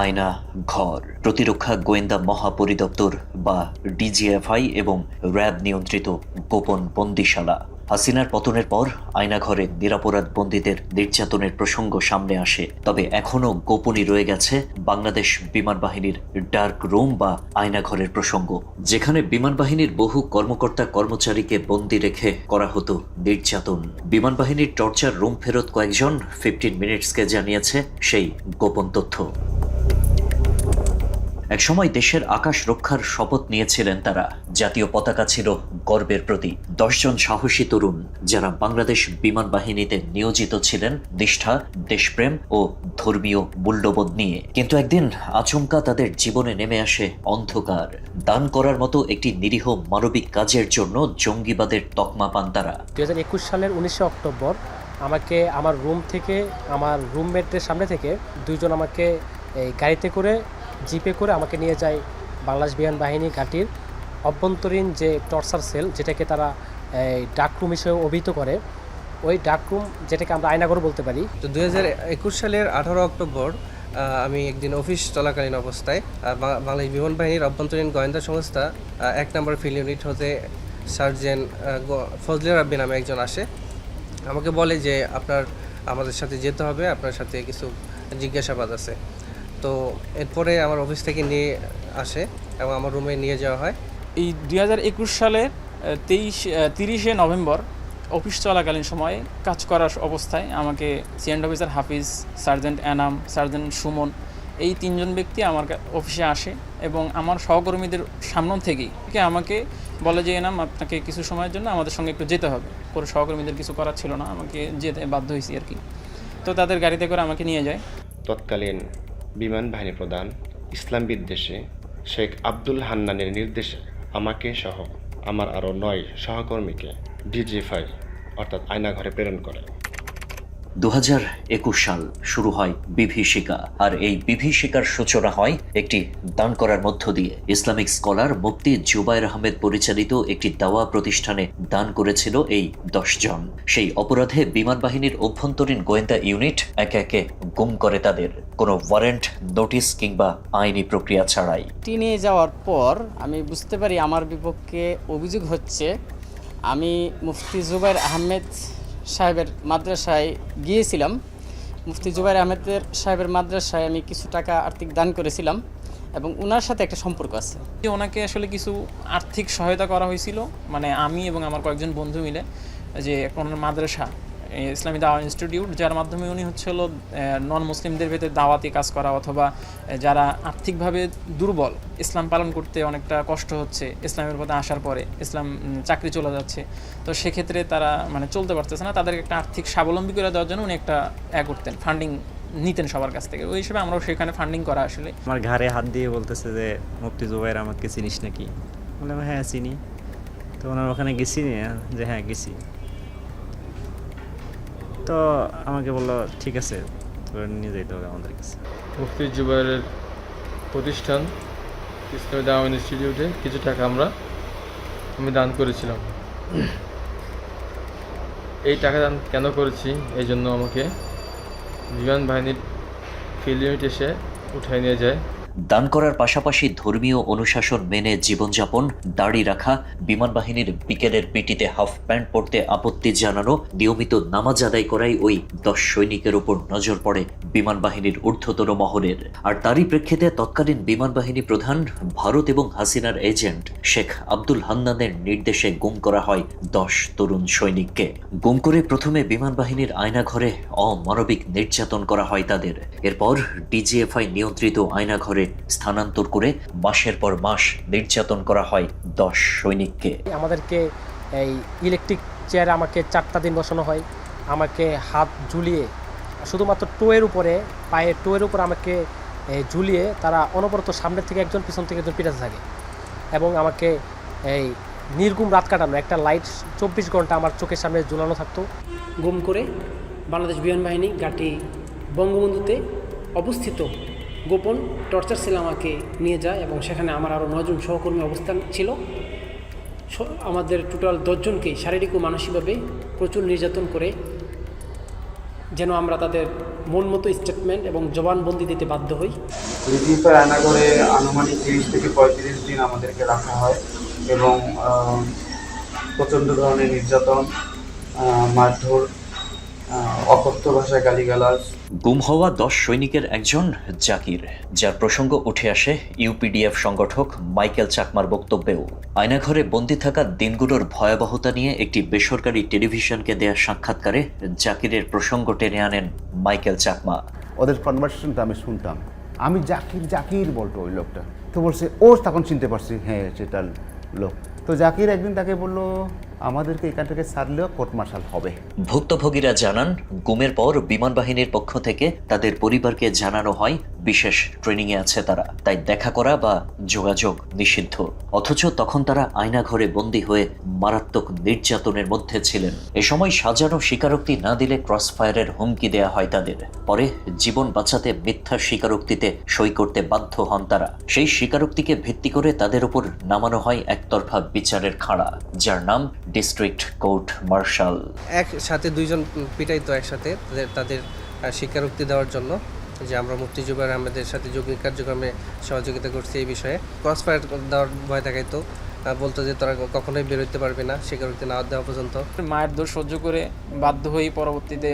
আয়না, ঘর, প্রতিরক্ষা গোয়েন্দা মহাপরিদপ্তর বা ডিজিএফআই এবং র্যাব নিয়ন্ত্রিত গোপন বন্দিশালা। হাসিনার পতনের পর আয়নাঘরে নিরাপরাধ বন্দীদের নির্যাতনের প্রসঙ্গ সামনে আসে। তবে এখনও গোপনই রয়ে গেছে বাংলাদেশ বিমান বাহিনীর ডার্ক রুম বা আয়নাঘরের প্রসঙ্গ। যেখানে বিমান বাহিনীর বহু কর্মকর্তা কর্মচারীকে বন্দি রেখে করা হতো নির্যাতন। বিমান বাহিনীর টর্চার রুম ফেরত কয়েকজন, ফিফটিন মিনিটসকে জানিয়েছে সেই গোপন তথ্য। একসময় দেশের আকাশ রক্ষার শপথ নিয়েছিলেন তারা। জাতীয় পতাকা ছিল গর্বের প্রতীক। দশজন সাহসী তরুণ, যারা বাংলাদেশ বিমান বাহিনীতে নিয়োজিত ছিলেন, নিষ্ঠা, দেশপ্রেম ও ধর্মীয় মূল্যবোধ নিয়ে। কিন্তু একদিন আচমকা তাদের জীবনে নেমে আসে অন্ধকার। দান করার মতো একটি নিরীহ মানবিক কাজের জন্য জঙ্গিবাদের তকমা পান তারা। দু হাজার একুশ সালের উনিশে অক্টোবর আমাকে আমার রুম থেকে, আমার রুমমেটদের সামনে থেকে দুইজন আমাকে এই গাড়িতে করে জিপে করে আমাকে নিয়ে যায় বাংলাদেশ বিমান বাহিনী ঘাটির অভ্যন্তরীণ যে টর্চার সেল, যেটাকে তারা ডাকরুম হিসেবে অভিহিত করে। ওই ডাকরুম যেটাকে আমরা আয়নাগর বলতে পারি। তো দু হাজার একুশ সালের আঠারো অক্টোবর আমি একদিন অফিস চলাকালীন অবস্থায় বাংলাদেশ বিমান বাহিনীর অভ্যন্তরীণ গোয়েন্দা সংস্থা এক নম্বর ফিল্ড ইউনিট হতে সার্জেন্ট ফজলে রাব্বি নামে একজন আসে। আমাকে বলে যে, আপনার, আমাদের সাথে যেতে হবে, আপনার সাথে কিছু জিজ্ঞাসাবাদ আছে। তো এরপরে আমার অফিস থেকে নিয়ে আসে এবং আমার রুমে নিয়ে যাওয়া হয়। এই দুই হাজার একুশ সালের তেইশ তিরিশে নভেম্বর অফিস চলাকালীন সময়ে কাজ করার অবস্থায় আমাকে সিএন্ড officer Hafiz sergeant Anam sergeant Suman এই তিনজন ব্যক্তি আমার কা- অফিসে আসে এবং আমার সহকর্মীদের সামনে থেকেই থেকে আমাকে বলে যে এনাম আপনাকে কিছু সময়ের জন্য আমাদের সঙ্গে একটু যেতে হবে। করে সহকর্মীদের কিছু করার ছিল না আমাকে যেতে বাধ্য হয়েছি আর কি। তো তাদের গাড়িতে করে আমাকে নিয়ে যায়। তৎকালীন বিমান বাহিনী প্রধান, ইসলাম বিদ্বেষে শেখ আব্দুল হান্নানের নির্দেশে আমাকে সহ আমার আরও নয় সহকর্মীকে ডিজিএফআই অর্থাৎ আয়নাঘরে প্রেরণ করে। দু সাল শুরু হয় বিভীষিকা। আর এই বিভীষিকার সূচনা হয় একটি দান করার মধ্য দিয়ে। ইসলামিক স্কলার মুফতি জুবাইর আহমেদ পরিচালিত একটি দাওয়া প্রতিষ্ঠানে দান করেছিল এই দশজন। সেই অপরাধে বিমান বাহিনীর অভ্যন্তরীণ গোয়েন্দা ইউনিট একে একে গুম করে তাদের। কোনো ওয়ারেন্ট, নোটিশ কিংবা আইনি প্রক্রিয়া ছাড়াই। নিয়ে যাওয়ার পর আমি বুঝতে পারি আমার বিপক্ষে অভিযোগ হচ্ছে, আমি মুফতি জুবাইর আহমেদ সাহেবের মাদ্রাসায় গিয়েছিলাম। মুফতি জুবাইর আহমেদের সাহেবের মাদ্রাসায় আমি কিছু টাকা আর্থিক দান করেছিলাম এবং ওনার সাথে একটা সম্পর্ক আছে। যে ওনাকে আসলে কিছু আর্থিক সহায়তা করা হয়েছিল মানে আমি এবং আমার কয়েকজন বন্ধু মিলে, যে ওনার মাদ্রাসা। ইসলামী দাওয়া ইনস্টিটিউট, যার মাধ্যমে উনি হচ্ছে হলো নন মুসলিমদের ভেতরে দাওয়াতি কাজ করা অথবা যারা আর্থিকভাবে দুর্বল, ইসলাম পালন করতে অনেকটা কষ্ট হচ্ছে, ইসলামের পথে আসার পরে, ইসলাম চাকরি চলে যাচ্ছে, তো সেক্ষেত্রে তারা মানে চলতে পারতেছে না, তাদেরকে একটা আর্থিক স্বাবলম্বী করে দেওয়ার জন্য উনি একটা অ্যা করতেন ফান্ডিং নিতেন সবার কাছ থেকে। ওই হিসেবে আমরাও সেখানে ফান্ডিং করা আসলে। আমার ঘাড়ে হাত দিয়ে বলতেছে যে, মুফতি জুবাইর আমাকে চিনিস নাকি? বললাম হ্যাঁ চিনি। তো ওনার ওখানে গেছি যে হ্যাঁ গেছি। তো আমাকে বলল, ঠিক আছে, তোর নিয়ে যেতে হবে আমাদের কাছে। মুফতি জুবাইরের প্রতিষ্ঠান, ইসলামী দাওয়া ইনস্টিটিউটে কিছু টাকা আমরা, আমি দান করেছিলাম। এই টাকা দান কেন করেছি? এই জন্য আমাকে বিমান বাহিনীর ফিল্ড ইউনিট এসে উঠাই নিয়ে যায়। দান করার পাশাপাশি ধর্মীয় অনুশাসন মেনে জীবনযাপন, দাড়ি রাখা বিমান বাহিনীর বিকেলের পিটিতে হাফ প্যান্ট পরতে আপত্তি জানানো, নিয়মিত নামাজ আদায় করাই ওই দশ সৈনিকের উপর নজর পড়ে বিমান বাহিনীর ঊর্ধ্বতন মহলের। আর তারই প্রেক্ষিতে তৎকালীন বিমান বাহিনী প্রধান ভারত এবং হাসিনার এজেন্ট শেখ আব্দুল হান্নানের নির্দেশে গুম করা হয় দশ তরুণ সৈনিককে। গুম করে প্রথমে বিমান বাহিনীর আয়নাঘরে অমানবিক নির্যাতন করা হয় তাদের। এরপর ডিজিএফআই নিয়ন্ত্রিত আয়নাঘরে স্থানান্তর করে মাসের পর মাস নির্যাতন করা হয় দশ সৈনিককে। আমাদেরকে এই ইলেকট্রিক চেয়ারে আমাকে চারটা দিন বসানো হয়। আমাকে হাত ঝুলিয়ে শুধুমাত্র টোয়ের উপরে পায়ের টোয়ের উপর আমাকে ঝুলিয়ে তারা অনবরত সামনের থেকে একজন পিছন থেকে একজন পিটাতে থাকে। এবং আমাকে এই নির্গুম রাত কাটানো একটা লাইট চব্বিশ ঘণ্টা আমার চোখের সামনে ঝুলানো থাকতো। গুম করে বাংলাদেশ বিমান বাহিনী ঘাঁটি বঙ্গবন্ধুতে অবস্থিত গোপন টর্চার সেল আমাকে নিয়ে যায় এবং সেখানে আমার আরও নজন সহকর্মী অবস্থান ছিল। আমাদের টোটাল দশজনকে শারীরিক ও মানসিকভাবে প্রচুর নির্যাতন করে যেন আমরা তাদের মন মতো স্টেটমেন্ট এবং জবানবন্দি দিতে বাধ্য হই। আয়নাগরে আনুমানিক তিরিশ থেকে পঁয়ত্রিশ দিন আমাদেরকে রাখা হয় এবং প্রচণ্ড ধরনের নির্যাতন মারধর অকথ্য ভাষায় গালিগালাজ। গুম হওয়া দশ সৈনিকের একজন জাকির যার প্রসঙ্গ উঠে আসে ইউপিডিএফ সংগঠক মাইকেল চাকমার বক্তব্যেও। আয়নাঘরে বন্দী থাকা দিনগুলোর ভয়াবহতা নিয়ে একটি বেসরকারি টেলিভিশনকে দেয়া সাক্ষাৎকারে জাকিরের প্রসঙ্গ টেনে আনেন মাইকেল চাকমা। ওদের কনভারসেশনটা আমি শুনতাম। আমি জাকির জাকির বলতো ওই লোকটা। তো বলছে ও তখন চিনতে পারছি। হ্যাঁ সেটার লোক। তো জাকির একদিন তাকে বলল আমাদেরকে এখান থেকে ছাড়লেও কোর্ট মার্শাল হবে। ভুক্তভোগীরা জানান, গুমের পর বিমান বাহিনীর পক্ষ থেকে তাদের পরিবারকে জানানো হয়, বিশেষ ট্রেনিংয়ে আছে তারা। তাই দেখা করা বা যোগাযোগ নিষিদ্ধ। অথচ তখন তারা আয়নাঘরে বন্দী হয়ে মারাত্মক নির্যাতনের মধ্যে ছিলেন। এ সময় সাজানো স্বীকারোক্তি না দিলে ক্রসফায়ারের হুমকি দেয়া হয় তাদের। পরে জীবন বাঁচাতে মিথ্যা স্বীকারোক্তিতে সই করতে বাধ্য হন তারা। সেই স্বীকারোক্তিকে ভিত্তি করে তাদের উপর নামানো হয় একতরফা বিচারের খাড়া, যার নাম ডিস্ট্রিক্ট কোর্ট মার্শাল একসাথে দুইজন পিটাইতো একসাথে তাদের তাদের স্বীকারোক্তি দেওয়ার জন্য যে আমরা মুফতি জুবাইর আহমেদের সাথে যৌগিক কার্যক্রমে সহযোগিতা করছি এই বিষয়ে। ক্রস ফায়ার দেওয়ার ভয় দেখাইতো। বলতো যে তোরা কখনোই বেরোতে পারবি না স্বীকারোক্তি না দেওয়া পর্যন্ত। মায়ের দোষ সহ্য করে বাধ্য হয়ে পরবর্তীতে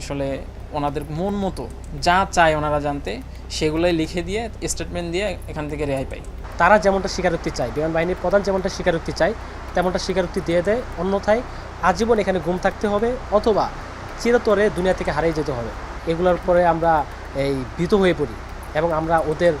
আসলে ওনাদের মন মতো যা চায় ওনারা জানতে সেগুলোই লিখে দিয়ে স্টেটমেন্ট দিয়ে এখান থেকে রেহাই পাই তারা যেমনটা স্বীকারোক্তি চায়, বিমান বাহিনীর প্রধান যেমনটা স্বীকারোক্তি চায়, তেমনটা স্বীকারোক্তি দিয়ে দেয়। অন্যথায় আজীবন এখানে ঘুম থাকতে হবে অথবা চিরতরে দুনিয়া থেকে হারিয়ে যেতে হবে। এগুলোর পরে আমরা এই ভীত হয়ে পড়ি এবং আমরা ওদের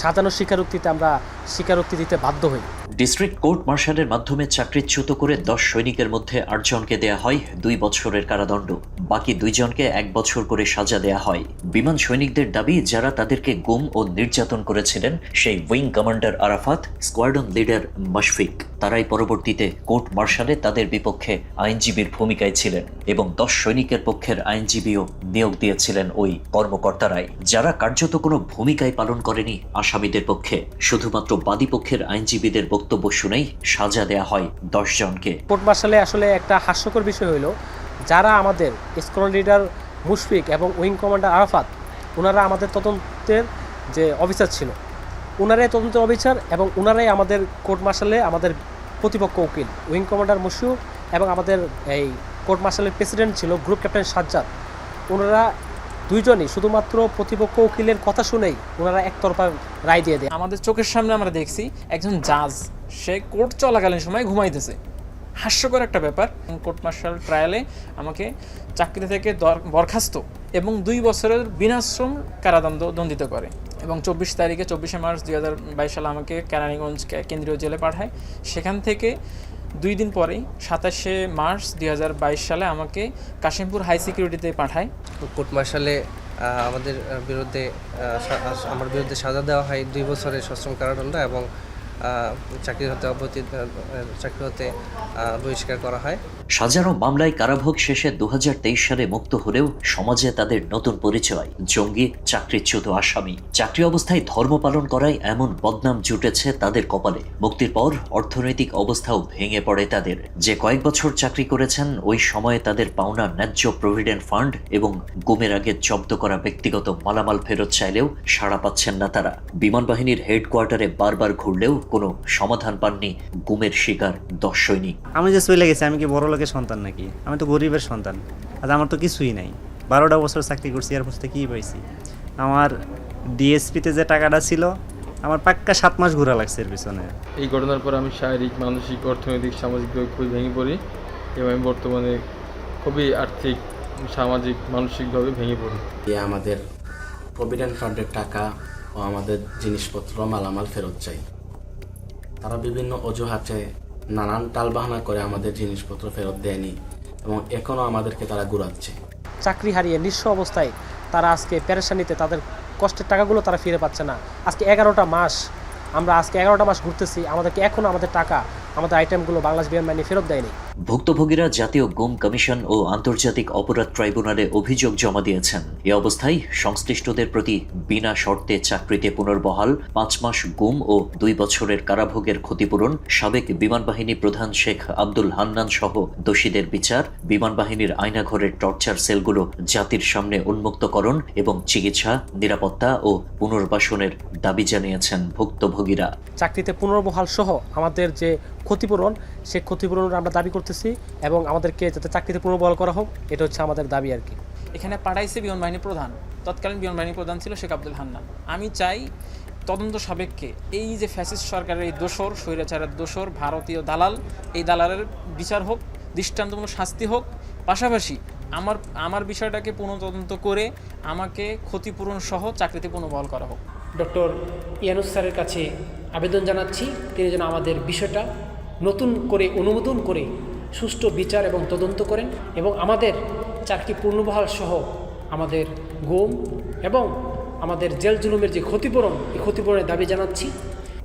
সাজানো স্বীকারোক্তিতে আমরা স্বীকারোক্তি দিতে বাধ্য হই। ডিস্ট্রিক্ট কোর্ট মার্শালের মাধ্যমে চাকরিচ্যুত করে দশ সৈনিকের মধ্যে আটজনকে দেয়া হয় দুই বছরের কারাদণ্ড। বাকি দুইজনকে এক বছর করে সাজা দেয়া হয়। বিমান সৈনিকদের দাবি, যারা তাদেরকে গুম ও নির্যাতন করেছিলেন, সেই wing commander Arafat squadron leader Mashfiq. তারাই পরবর্তীতে কোর্ট মার্শালে তাদের বিপক্ষে আইনজীবীর ভূমিকায় ছিলেন এবং দশ সৈনিকের পক্ষের আইনজীবীও নিয়োগ দিয়েছিলেন ওই কর্মকর্তারাই, যারা কার্যত কোনো ভূমিকাই পালন করেনি আসামিদের পক্ষে। শুধুমাত্র বাদী পক্ষের আইনজীবীদের বক্তব্য শুনেই সাজা দেয়া হয় দশ জনকে কোর্ট মার্শালে আসলে একটা হাস্যকর বিষয় হলো যারা আমাদের স্কোয়াড লিডার মুশফিক এবং উইং কমান্ডার আরাফাত ওনারা আমাদের তদন্তের যে অফিসার ছিল ওনারাই তদন্তের অফিসার এবং ওনারাই আমাদের কোর্ট মার্শালে আমাদের প্রতিপক্ষ উকিল, উইং কমান্ডার মুশিউর এবং আমাদের এই কোর্ট মার্শালের প্রেসিডেন্ট ছিল, গ্রুপ ক্যাপ্টেন সাজ্জাদ। ওনারা দুইজনই শুধুমাত্র প্রতিপক্ষ উকিলের কথা শুনেই ওনারা একতরফা রায় দিয়ে দেয় আমাদের চোখের সামনে আমরা দেখছি একজন জাজ, সে কোর্ট চলাকালীন সময় ঘুমাইতেছে। হাস্যকর একটা ব্যাপার। কোর্ট মার্শাল ট্রায়ালে আমাকে চাকরি থেকে বরখাস্ত এবং দুই বছরের বিনাশ্রম কারাদণ্ড দণ্ডিত করে এবং চব্বিশ তারিখে চব্বিশে মার্চ দুই হাজার বাইশ সালে আমাকে কেরানীগঞ্জ কেন্দ্রীয় জেলে পাঠায়। সেখান থেকে দুই দিন পরেই সাতাশে মার্চ দুই হাজার বাইশ সালে আমাকে কাশিমপুর হাই সিকিউরিটিতে পাঠায়। কোর্ট মার্শালে আমাদের বিরুদ্ধে আমার বিরুদ্ধে সাজা দেওয়া হয় দুই বছরের সশ্রম কারাদণ্ড এবং চাকরি হতে অব্যতি চাকরি হতে বহিষ্কার করা হয়। সাজানো মামলায় কারাভোগ শেষে দু হাজার তেইশ সালে মুক্ত হলেও সমাজে তাদের নতুন পরিচয়। জঙ্গি, চাকরিচ্যুত আসামি। চাকরি অবস্থায় ধর্ম পালন করায় এমন বদনাম জুটেছে তাদের কপালে। মুক্তির পর অর্থনৈতিক অবস্থাও ভেঙে পড়ে তাদের। যে কয়েক বছর চাকরি করেছেন, ওই সময়ে তাদের পাওনা ন্যায্য প্রভিডেন্ট ফান্ড এবং গুমের আগে জব্দ করা ব্যক্তিগত মালামাল ফেরত চাইলেও সাড়া পাচ্ছেন না তারা। বিমান বাহিনীর হেডকোয়ার্টারে বারবার ঘুরলেও কোনো সমাধান পাননি গুমের শিকার দশ সৈনিক আমি যে চলে গেছি, আমি কি বড় লোকের সন্তান নাকি? আমি তো গরিবের সন্তান। আর আমার তো কিছুই নাই। বারোটা বছর চাকরি করছি এর থেকে কী পাইছি? আমার ডিএসপিতে যে টাকাটা ছিল আমার পাক্কা সাত মাস ঘোরা লাগছে এর পিছনে। এই ঘটনার পর আমি শারীরিক মানসিক অর্থনৈতিক সামাজিকভাবে খুবই ভেঙে পড়ি এবং আমি বর্তমানে খুবই আর্থিক সামাজিক মানসিকভাবে ভেঙে পড়ি। দিয়ে আমাদের প্রভিডেন্ট ফান্ডের টাকা ও আমাদের জিনিসপত্র মালামাল ফেরত চাই। তারা বিভিন্ন অজুহাতে নানান টালবাহানা করে আমাদের জিনিসপত্র ফেরত দেয়নি এবং এখনও আমাদেরকে তারা ঘুরাচ্ছে। চাকরি হারিয়ে নিঃস্ব অবস্থায় তারা আজকে প্যারেশানিতে তাদের কষ্টের টাকাগুলো তারা ফিরে পাচ্ছে না। আজকে এগারোটা মাস, আমরা আজকে এগারোটা মাস ঘুরতেছি, আমাদেরকে এখনও আমাদের টাকা আমাদের আইটেমগুলো বাংলাদেশ বিমান বাহিনী ফেরত দেয়নি। ভুক্তভোগীরা জাতীয় গুম কমিশন ও আন্তর্জাতিক অপরাধ ট্রাইব্যুনালে অভিযোগ জমা দিয়েছেন। এ অবস্থায় সংশ্লিষ্টদের প্রতি বিনা শর্তে চাকরিতে পুনর্বহাল পাঁচ মাস গুম ও দুই বছরের কারাভোগের ক্ষতিপূরণ সাবেক বিমান বাহিনী প্রধান শেখ আব্দুল হান্নান সহ দোষীদের বিচার বিমান বাহিনীর আয়নাঘরের টর্চার সেলগুলো জাতির সামনে উন্মুক্তকরণ এবং চিকিৎসা নিরাপত্তা ও পুনর্বাসনের দাবি জানিয়েছেন ভুক্তভোগীরা। চাকরিতে পুনর্বহাল সহ আমাদের যে ক্ষতিপূরণ সে ক্ষতিপূরণ আমরা দাবি করতেছি এবং আমাদেরকে যাতে চাকরিতে পুনর্বহাল করা হোক এটা হচ্ছে আমাদের দাবি আর কি। এখানে পাঠাইছে বিমান বাহিনী প্রধান। তৎকালীন বিমান বাহিনী প্রধান ছিল শেখ আব্দুল হান্নান। আমি চাই তদন্ত সাবেককে এই যে ফ্যাসিস্ট সরকারের এই দোসর স্বৈরাচারের দোসর ভারতীয় দালাল এই দালালের বিচার হোক দৃষ্টান্তমূলক শাস্তি হোক পাশাপাশি আমার আমার বিষয়টাকে পুনঃতদন্ত করে আমাকে ক্ষতিপূরণ সহ চাকরিতে পুনর্বহাল করা হোক। ডক্টর ইয়ানুস স্যারের কাছে আবেদন জানাচ্ছি তিনি যেন আমাদের বিষয়টা নতুন করে অনুমোদন করে সুষ্ঠু বিচার এবং তদন্ত করেন এবং আমাদের চারটি পূর্ণবহাল সহ আমাদের গোম এবং আমাদের জেল জুলুমের যে ক্ষতিপূরণ, এই ক্ষতিপূরণের দাবি জানাচ্ছি।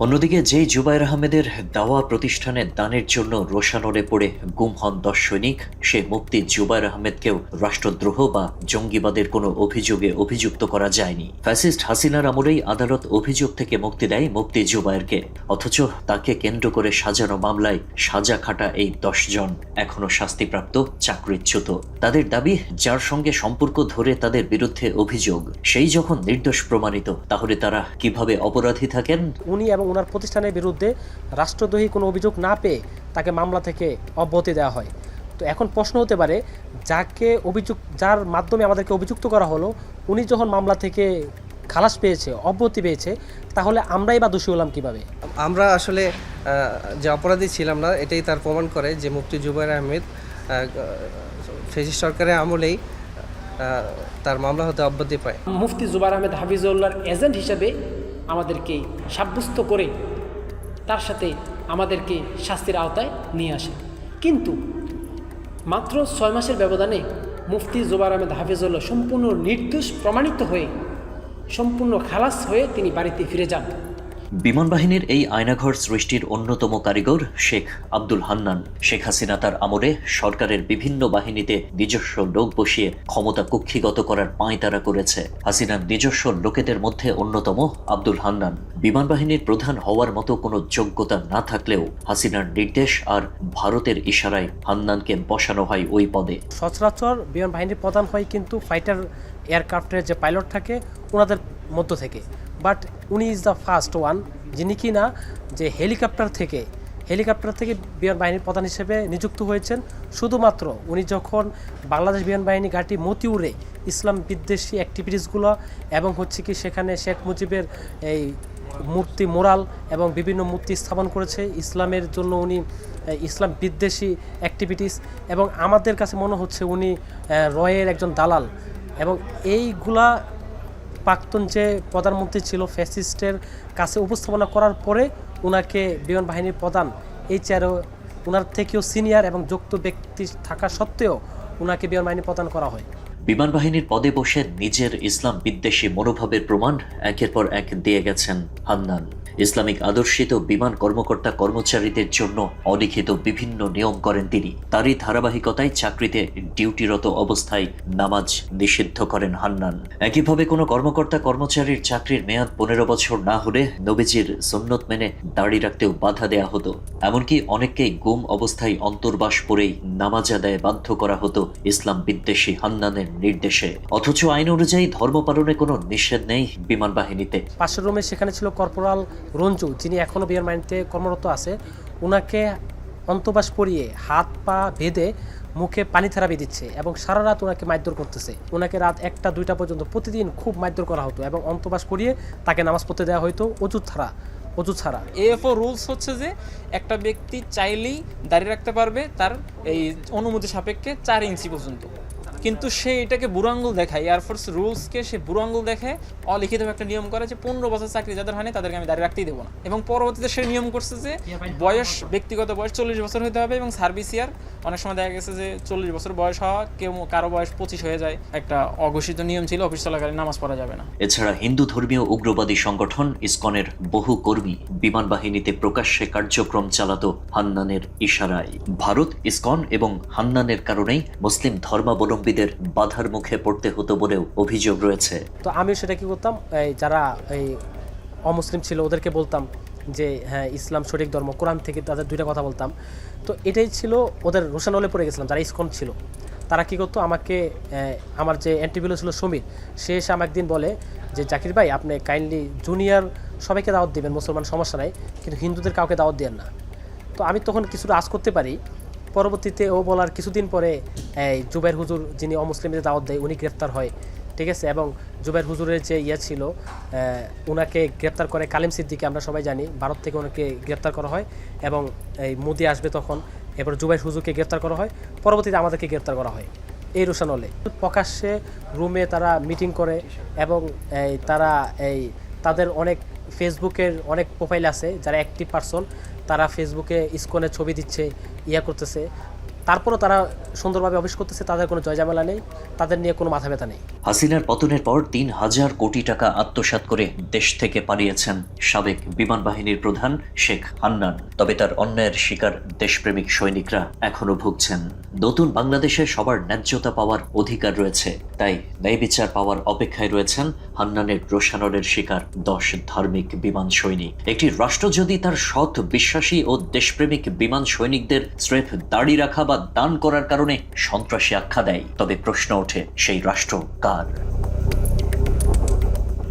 অন্যদিকে যেই জুবাইর আহমেদের দাওয়া প্রতিষ্ঠানে দানের জন্য রোশানলে পড়ে গুম হন দশ সৈনিক, সে মুফতি জুবাইর আহমেদকেও রাষ্ট্রদ্রোহ বা জঙ্গিবাদের কোনো অভিযোগে অভিযুক্ত করা যায়নি। ফ্যাসিস্ট হাসিনার আমলেই আদালত অভিযোগ থেকে মুক্তি দেয় মুফতি জুবাইরকে, অথচ তাকে কেন্দ্র করে সাজানো মামলায় সাজা খাটা এই দশজন এখনও শাস্তিপ্রাপ্ত চাকরিচ্যুত। তাদের দাবি, যার সঙ্গে সম্পর্ক ধরে তাদের বিরুদ্ধে অভিযোগ। সেই যখন নির্দোষ প্রমাণিত, তাহলে তারা কীভাবে অপরাধী থাকেন? উনি এবং ওনার প্রতিষ্ঠানের বিরুদ্ধে রাষ্ট্রদ্রোহী কোনো অভিযোগ না পেয়ে তাকে মামলা থেকে অব্যাহতি দেওয়া হয়। তো এখন প্রশ্ন হতে পারে যাকে অভিযোগ যার মাধ্যমে আমাদেরকে অভিযুক্ত করা হলো উনি যখন মামলা থেকে খালাস পেয়েছে অব্যাহতি পেয়েছে তাহলে আমরাই বা দোষী হলাম কীভাবে? আমরা আসলে যে অপরাধী ছিলাম না এটাই তার প্রমাণ করে যে মুফতি জুবাইর আহমেদ ফেজি সরকারের আমলেই তার মামলা হতে অব্যাহতি পায়। মুফতি জুবার আহমেদ হাফিজউল্লাহর এজেন্ট হিসেবে আমাদেরকে সাব্যস্ত করে তার সাথে আমাদেরকে শাস্তির আওতায় নিয়ে আসে। কিন্তু মাত্র ছয় মাসের ব্যবধানে মুফতি জোবার আহমেদ হাফিজুল্লাহ সম্পূর্ণ নির্দোষ প্রমাণিত হয়ে, সম্পূর্ণ খালাস হয়ে তিনি বাড়িতে ফিরে যান। বিমান বাহিনীর এই আয়নাঘর সৃষ্টির অন্যতম কারিগর শেখ আব্দুল হান্নান। শেখ হাসিনা তার আমলে সরকারের বিভিন্ন বাহিনীতে নিজস্ব লোক বসিয়ে ক্ষমতা কুক্ষিগত করার পাঁয়তারা করেছে। হাসিনার নিজস্ব লোকেদের মধ্যে অন্যতম আব্দুল হান্নান। বিমান বাহিনীর প্রধান হওয়ার মতো কোনো যোগ্যতা না থাকলেও হাসিনার নির্দেশ আর ভারতের ইশারায় হান্নানকে বসানো হয় ওই পদে। সচরাচর বিমান বাহিনীর প্রধান হয় কিন্তু ফাইটার এয়ারক্রাফটের যে পাইলট থাকে, ওনাদের মধ্য থেকে। বাট উনি ইজ দ্য ফার্স্ট ওয়ান যিনি কি না যে হেলিকপ্টার থেকে হেলিকপ্টার থেকে বিমান বাহিনীর প্রধান হিসেবে নিযুক্ত হয়েছেন। শুধুমাত্র উনি যখন বাংলাদেশ বিমান বাহিনী ঘাঁটি মতিউরে ইসলাম বিদ্বেষী অ্যাক্টিভিটিসগুলো এবং হচ্ছে কি সেখানে শেখ মুজিবের এই মূর্তি মোরাল এবং বিভিন্ন মূর্তি স্থাপন করেছে, ইসলামের জন্য উনি ইসলাম বিদ্বেষী অ্যাক্টিভিটিস এবং আমাদের কাছে মনে হচ্ছে উনি রয়ের একজন দালাল এবং এইগুলা প্রাক্তন যে প্রধানমন্ত্রী ছিল ফ্যাসিস্টের কাছে উপস্থাপনা করার পরে ওনাকে বিমান বাহিনীর প্রধান এই চেয়ারে ওনার থেকেও সিনিয়র এবং যুক্ত ব্যক্তি থাকা সত্ত্বেও ওনাকে বিমান বাহিনী প্রদান করা হয়। বিমান বাহিনীর পদে বসে নিজের ইসলাম বিদ্বেষী মনোভাবের প্রমাণ একের পর এক দিয়ে গেছেন হান্নান। ইসলামিক আদর্শিত বিমান কর্মকর্তা কর্মচারীদের জন্য অলিখিত বিভিন্ন নিয়ম করেন তিনি। তারই ধারাবাহিকতায় চাকরিতে ডিউটিরত অবস্থায় নামাজ নিষিদ্ধ করেন হান্নান। একইভাবে কোনো কর্মকর্তা কর্মচারীর চাকরির মেয়াদ পনেরো বছর না হলে নবীজির সুন্নত মেনে দাড়ি রাখতেও বাধা দেয়া হতো। এমনকি অনেককেই গুম অবস্থায় অন্তর্বাস পরেই নামাজ আদায় বাধ্য করা হতো ইসলাম বিদ্বেষী হান্নানের নির্দেশে। অথচ আইন অনুযায়ী ধর্ম পালনে কোনো নিষেধ নেই বিমান বাহিনীতে পাশের রুমে সেখানে ছিল কর্পোরাল রঞ্জু যিনি এখনও বিমান বাহিনীতে কর্মরত আছে। ওনাকে অন্তবাস পরিয়ে হাত পা বেঁধে মুখে পানি থেরাপি দিচ্ছে এবং সারা রাত ওনাকে মারধর করতেছে। ওনাকে রাত একটা দুইটা পর্যন্ত প্রতিদিন খুব মারধর করা হতো এবং অন্তবাস করিয়ে তাকে নামাজ পড়তে দেওয়া হতো অজু ছাড়া অজু ছাড়া। এএফও রুলস হচ্ছে যে একটা ব্যক্তি চাইলেই দাঁড়িয়ে রাখতে পারবে তার এই অনুমতি সাপেক্ষে চার ইঞ্চি পর্যন্ত। কিন্তু সে এটাকে বুড়ো আঙ্গুল দেখায়। এয়ারফোর্স রুলসকে সে বুড়ো আঙ্গুল দেখে অলিখিত একটা নিয়ম করে যে পনেরো বছর চাকরি যাদের হয়নি তাদেরকে আমি দাঁড়িয়ে রাখতেই দেবো না। এবং পরবর্তীতে সে নিয়ম করছে যে বয়স ব্যক্তিগত বয়স চল্লিশ বছর হতে হবে এবং সার্ভিস ইয়ার অনেক সময় দেখা গেছে যে চল্লিশ বছর বয়স হওয়া কেউ কারও বয়স পঁচিশ হয়ে যায়। একটা অঘোষিত নিয়ম ছিল অফিস চলাকালীন নামাজ পড়া যাবে না। এছাড়া হিন্দু ধর্মীয় উগ্রবাদী সংগঠন ইসকনের বহু কর্মী বিমান বাহিনীতে প্রকাশ্যে কার্যক্রম চালাতো হান্নানের ইশারায়। ভারত ইসকন এবং হান্নানের কারণেই মুসলিম ধর্মাবলম্বীদের বাধার মুখে পড়তে হতো বলেও অভিযোগ রয়েছে। তো আমি সেটা কি করতাম? এই যারা এই অমুসলিম ছিল ওদেরকে বলতাম যে হ্যাঁ ইসলাম সঠিক ধর্ম, কোরআন থেকে তাদের দুইটা কথা বলতাম। তো এটাই ছিল ওদের রোশানলে পড়ে গেছিলাম, যারা ইসকন ছিল। তারা কি করতো? আমাকে আমার যে অ্যান্টিবিলো ছিল সমীর, সে এসে আমাকে একদিন বলে যে, জাকির ভাই, আপনি কাইন্ডলি জুনিয়র সবাইকে দাওয়াত দিবেন, মুসলমান সমস্যা নাই, কিন্তু হিন্দুদের কাউকে দাওয়াত দেন না। তো আমি তখন কিছুটা আজ করতে পারি পরবর্তীতে ও বলার কিছুদিন পরে, এই জুবের হুজুর যিনি অমুসলিমদের দাওয়াত দেয়, উনি গ্রেপ্তার হয়, ঠিক আছে? এবং জুবের হুজুরের যে ইয়ে ছিল উনাকে গ্রেপ্তার করে কালিম সিদ্দিকে, আমরা সবাই জানি, ভারত থেকে ওনাকে গ্রেপ্তার করা হয় এবং এই মোদি আসবে তখন, এরপর জুবের হুজুরকে গ্রেপ্তার করা হয়, পরবর্তীতে আমাদেরকে গ্রেপ্তার করা হয়। এই রোশানলে। প্রকাশ্যে রুমে তারা মিটিং করে এবং এই তারা এই তাদের অনেক ফেসবুকের অনেক প্রোফাইল আছে, যারা অ্যাক্টিভ পারসন তারা ফেসবুকে ইসকনের ছবি দিচ্ছে, ইয়া করতেছে। তারপরও তারা সুন্দরভাবে অফিস করতেছে, তাদের কোনো জয়জামেলা নেই, তাদের নিয়ে কোনো মাথা ব্যথা নেই। হাসিনার পতনের পর তিন হাজার কোটি টাকা আত্মসাৎ করে দেশ থেকে পালিয়েছেন সাবেক বিমান বাহিনীর প্রধান শেখ হান্নান। তবে তার অন্যায়ের শিকার দেশপ্রেমিক সৈনিকরা এখনও ভুগছেন। নতুন বাংলাদেশে সবার ন্যায্যতা পাওয়ার অধিকার রয়েছে, তাই ন্যায় বিচার পাওয়ার অপেক্ষায় রয়েছেন হান্নানের রোশানলের শিকার দশ ধার্মিক বিমান সৈনিক। একটি রাষ্ট্র যদি তার সৎ বিশ্বাসী ও দেশপ্রেমিক বিমান সৈনিকদের স্রেফ দাড়ি রাখা বা দান করার কারণে সন্ত্রাসী আখ্যা দেয় তবে প্রশ্ন ওঠে সেই রাষ্ট্র কার?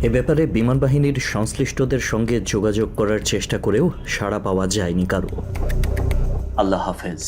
এ ব্যাপারে বিমান বাহিনীর সংশ্লিষ্টদের সঙ্গে যোগাযোগ করার চেষ্টা করেও সাড়া পাওয়া যায়নি কারও আল্লাহ হাফেজ।